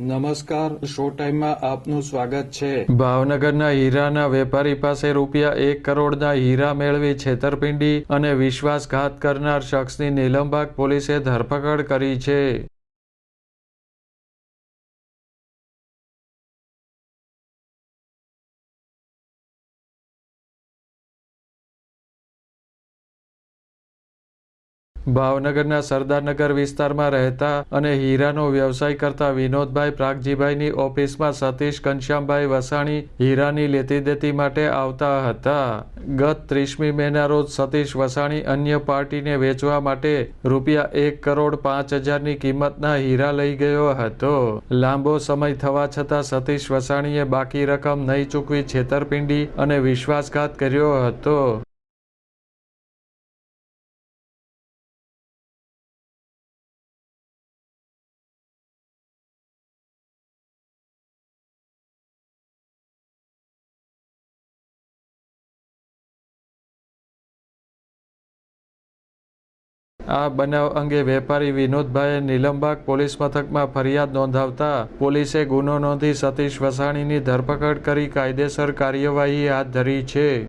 નમસ્કાર શો ટાઈમમાં આપનું સ્વાગત છે. ભાવનગરના હીરાના વેપારી પાસે રૂપિયા એક કરોડના હીરા મેળવી છેતરપિંડી અને વિશ્વાસઘાત કરનાર શખ્સની નીલમબાગ પોલીસે ધરપકડ કરી છે. ભાવનગરના સરદારનગર વિસ્તારમાં રહેતા અને હીરાનો વ્યવસાય કરતા વિનોદભાઈ પ્રાગજીભાઈની ઓફિસમાં સતીશ ઘનશ્યામભાઈ વસાણી હીરાની લેતી દેતી માટે આવતા હતા. ગત ત્રીસમી મેના રોજ સતીશ વસાણી અન્ય પાર્ટીને વેચવા માટે રૂપિયા એક કરોડ પાંચ હજારની કિંમતના હીરા લઈ ગયો હતો. લાંબો સમય થવા છતાં સતીશ વસાણીએ બાકી રકમ નહીં ચૂકવી છેતરપિંડી અને વિશ્વાસઘાત કર્યો હતો. આ બનાવ અંગે વેપારી વિનોદભાઈએ નિલમબાગ પોલીસ મથકમાં ફરિયાદ નોંધાવતા પોલીસે ગુનો નોંધી સતીશ વસાણીની ધરપકડ કરી કાયદેસર કાર્યવાહી હાથ ધરી છે.